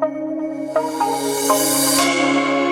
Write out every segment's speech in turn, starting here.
Thank you.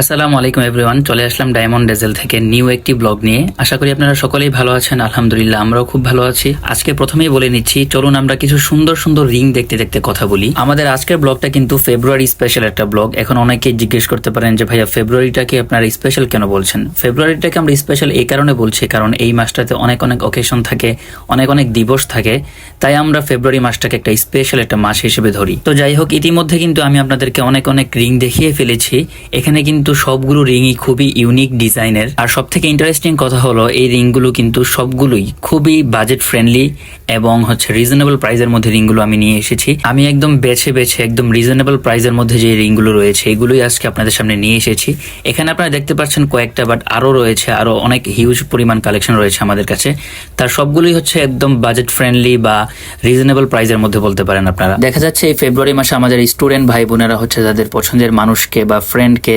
আসসালামু আলাইকুম everyone, চলে আসলাম ডায়মন্ড ডেজেল থেকে নিউ একটি ব্লগ নিয়ে। আশা করি আপনারা সকলেই ভালো আছেন, আলহামদুলিল্লাহ আমরাও খুব ভালো আছি। আজকে প্রথমেই বলে নিচ্ছি, চলুন আমরা কিছু সুন্দর সুন্দর রিং দেখতে দেখতে কথা বলি। আমাদের আজকের ব্লগটা কিন্তু ফেব্রুয়ারি স্পেশাল একটা ব্লগ। এখন অনেকে জিজ্ঞেস করতে পারেন যে, ভাইয়া ফেব্রুয়ারিটাকে আপনারা স্পেশাল কেন বলছেন? ফেব্রুয়ারিটাকে আমরা স্পেশাল এই কারণে বলছি, কারণ এই মাসটাতে অনেক অনেক অকেশন থাকে, অনেক অনেক দিবস থাকে। তাই আমরা ফেব্রুয়ারি মাসটাকে একটা স্পেশাল একটা মাস হিসেবে ধরি। তো যাই হোক, ইতিমধ্যে কিন্তু আমি আপনাদেরকে অনেক অনেক রিং দেখিয়ে ফেলেছি। এখানে কিন্তু সবগুলো রিংই খুবই ইউনিক ডিজাইনের আর সব থেকে ইন্টারেস্টিং কথা হলো, এই রিংগুলো কিন্তু সবগুলোই খুবই বাজেট ফ্রেন্ডলি এবং হচ্ছে রিজনেবল প্রাইসের মধ্যে রিংগুলো আমি নিয়ে এসেছি। আমি একদম বেছে বেছে, একদম রিজনেবল প্রাইসের মধ্যে যে রিংগুলো রয়েছে, এগুলোই আজকে আপনাদের সামনে নিয়ে এসেছি। এখানে আপনারা দেখতে পাচ্ছেন কয়েকটা বাট আরও রয়েছে, আরও অনেক হিউজ পরিমাণ কালেকশন রয়েছে আমাদের কাছে। তার সবগুলোই হচ্ছে একদম বাজেট ফ্রেন্ডলি বা রিজনেবল প্রাইসের মধ্যে বলতে পারেন আপনারা। দেখা যাচ্ছে এই ফেব্রুয়ারি মাসে আমাদের স্টুডেন্ট ভাই বোনেরা হচ্ছে তাদের পছন্দের মানুষকে বা ফ্রেন্ডকে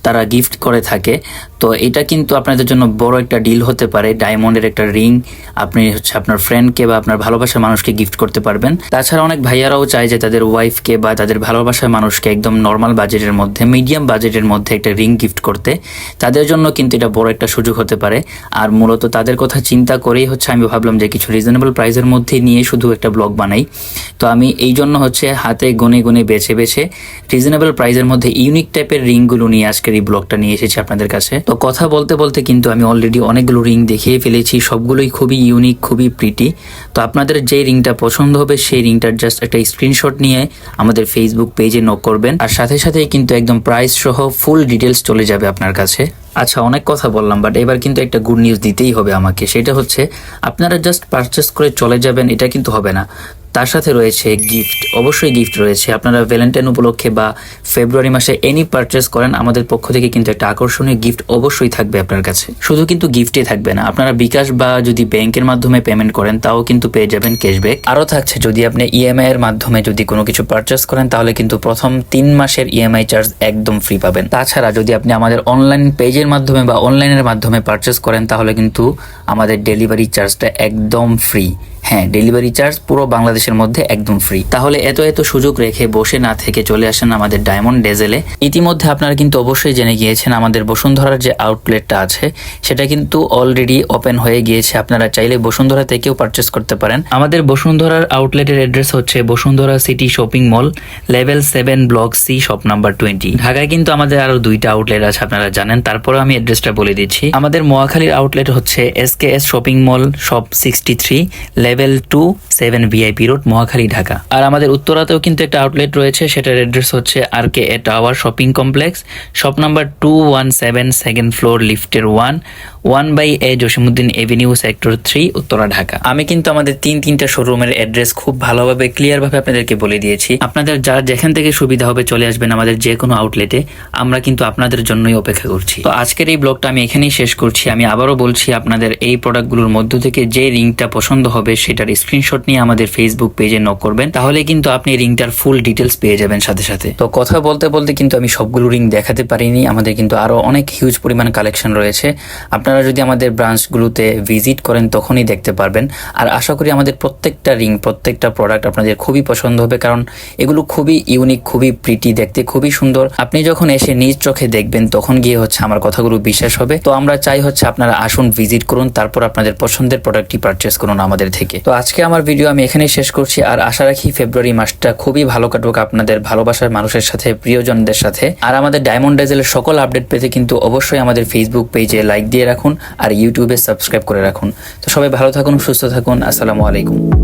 তারা গিফট করে থাকে। তো এটা কিন্তু আপনাদের জন্য বড় একটা ডিল হতে পারে। ডায়মন্ডের একটা রিং আপনি হচ্ছে আপনার ফ্রেন্ডকে বা আপনার ভালোবাসার মানুষকে গিফট করতে পারবেন। তাছাড়া অনেক ভাইয়ারাও চায় যে তাদের ওয়াইফকে বা তাদের ভালোবাসার মানুষকে একদম নর্মাল বাজেটের মধ্যে মিডিয়াম বাজেটের মধ্যে একটা রিং গিফট করতে। তাদের জন্য কিন্তু এটা বড় একটা সুযোগ হতে পারে। আর মূলত তাদের কথা চিন্তা করেই হচ্ছে আমি ভাবলাম যে কিছু রিজনেবল প্রাইসের মধ্যে নিয়ে শুধু একটা ব্লগ বানাই। তো আমি এই জন্য হচ্ছে হাতে গুনে গুনে বেছে বেছে রিজনেবল প্রাইসের মধ্যে ইউনিক টাইপের রিংগুলো নিয়ে আজকের এই ব্লগটা নিয়ে এসেছি আপনাদের কাছে। তো কথা বলতে বলতে কিন্তু আমি অলরেডি অনেকগুলো রিং দেখিয়ে ফেলেছি, সবগুলোই খুবই ইউনিক খুবই প্রিটি তো আপনাদের যে রিংটা পছন্দ হবে, সেই রিংটার জাস্ট একটা স্ক্রিনশট নিয়ে আমাদের ফেসবুক পেজে নক করবেন। আর সাথে সাথেই কিন্তু একদম প্রাইস সহ ফুল ডিটেলস চলে যাবে আপনার কাছে। আচ্ছা অনেক কথা বললাম বাট এবার কিন্তু একটা গুড নিউজ দিতেই হবে আমাকে। সেটা হচ্ছে, আপনারা জাস্ট পারচেস করে চলে যাবেন, এটা কিন্তু হবে না। তার সাথে রয়েছে গিফট অবশ্যই গিফট রয়েছে। আপনারা ভ্যালেন্টাইন উপলক্ষে বা ফেব্রুয়ারি মাসে এনি পারচেস করেন, আমাদের পক্ষ থেকে কিন্তু একটা আকর্ষণীয় গিফট অবশ্যই থাকবে আপনার কাছে। শুধু কিন্তু গিফটে থাকবে না, আপনারা বিকাশ বা যদি ব্যাংকের মাধ্যমে পেমেন্ট করেন, তাও কিন্তু পেয়ে যাবেন ক্যাশব্যাক আরও থাকছে, যদি আপনি ইএমআই এর মাধ্যমে যদি কোনো কিছু পারচেস করেন, তাহলে কিন্তু প্রথম তিন মাসের ইএমআই চার্জ একদম ফ্রি পাবেন। তাছাড়া যদি আপনি আমাদের অনলাইন পেজের মাধ্যমে বা অনলাইনের মাধ্যমে পারচেস করেন, তাহলে কিন্তু আমাদের ডেলিভারি চার্জটা একদম ফ্রি হ্যাঁ ডেলিভারি চার্জ পুরো বাংলাদেশের মধ্যে একদম ফ্রি তাহলে এত এত সুযোগ রেখে বসে না থেকে চলে আসেন আমাদের ডায়মন্ড ডেজেলে ইতিমধ্যে আপনারা কিন্তু অবশ্যই জেনে গিয়েছেন আমাদের বসুন্ধরার যে আউটলেটটা আছে, সেটা কিন্তু অলরেডি ওপেন হয়ে গিয়েছে। আপনারা চাইলে বসুন্ধরা থেকেও পারচেস করতে পারেন। আমাদের বসুন্ধরার আউটলেটের অ্যাড্রেস হচ্ছে Bashundhara city shopping mall level seven block C shop number twenty ঢাকায় কিন্তু আমাদের আরও দুইটা আউটলেট আছে, আপনারা জানেন। তারপরে আমি অ্যাড্রেসটা বলে দিচ্ছি। আমাদের মোয়াখালীর আউটলেট হচ্ছে S K S shopping mall shop sixty three level two seven VIP road Mohakhali, Dhaka. আর আমাদের উত্তরাতেও কিন্তু একটা আউটলেট রয়েছে, সেটার অ্যাড্রেস হচ্ছে R K A tower shopping complex shop number two one seven second floor লিফটের one one by A Jasimuddin avenue sector three Uttara, Dhaka. আমি কিন্তু আমাদের তিন তিনটা শোরুমের অ্যাড্রেস খুব ভালোভাবে ক্লিয়ার ভাবে আপনাদেরকে বলে দিয়েছি। আপনাদের যার যেখান থেকে সুবিধা হবে চলে আসবেন আমাদের যে কোনো আউটলেটে আমরা কিন্তু আপনাদের জন্যই অপেক্ষা করছি। তো আজকের এই ব্লগটা আমি এখানেই শেষ করছি। আমি আবারও বলছি, আপনাদের এই প্রোডাক্টগুলোর মধ্য থেকে যে রিংটা পছন্দ হবে সেটার স্ক্রিনশট নিয়ে আমাদের ফেসবুক পেজে নক করবেন। তাহলে কিন্তু আপনি রিংটার ফুল ডিটেলস পেয়ে যাবেন সাথে সাথে। তো কথা বলতে বলতে কিন্তু আমি সবগুলো রিং দেখাতে পারিনি। আমাদের কিন্তু আরও অনেক হিউজ পরিমাণ কালেকশন রয়েছে। আপনারা যদি আমাদের ব্রাঞ্চগুলোতে ভিজিট করেন, তখনই দেখতে পারবেন। আর আশা করি আমাদের প্রত্যেকটা রিং প্রত্যেকটা প্রোডাক্ট আপনাদের খুবই পছন্দ হবে, কারণ এগুলো খুবই ইউনিক খুবই প্রিটি দেখতে, খুবই সুন্দর। আপনি যখন এসে নিজ চোখে দেখবেন, তখন গিয়ে হচ্ছে আমার কথাগুলো বিশ্বাস হবে। তো আমরা চাই হচ্ছে আপনারা আসুন ভিজিট করুন, তারপর আপনাদের পছন্দের প্রোডাক্টটি পারচেস করুন আমাদের থেকে। তো আজকে আমার ভিডিও আমি এখানেই শেষ করছি, আর আশা রাখি ফেব্রুয়ারি মাসটা খুবই ভালো কাটুক আপনাদের ভালোবাসার মানুষের সাথে, প্রিয়জনদের সাথে। আর আমাদের ডায়মন্ড ডেজেলের সকল আপডেট পেতে কিন্তু অবশ্যই আমাদের ফেসবুক পেজে লাইক দিয়ে রাখুন, আর ইউটিউবে সাবস্ক্রাইব করে রাখুন। তো সবাই ভালো থাকুন, সুস্থ থাকুন, আসসালামু আলাইকুম।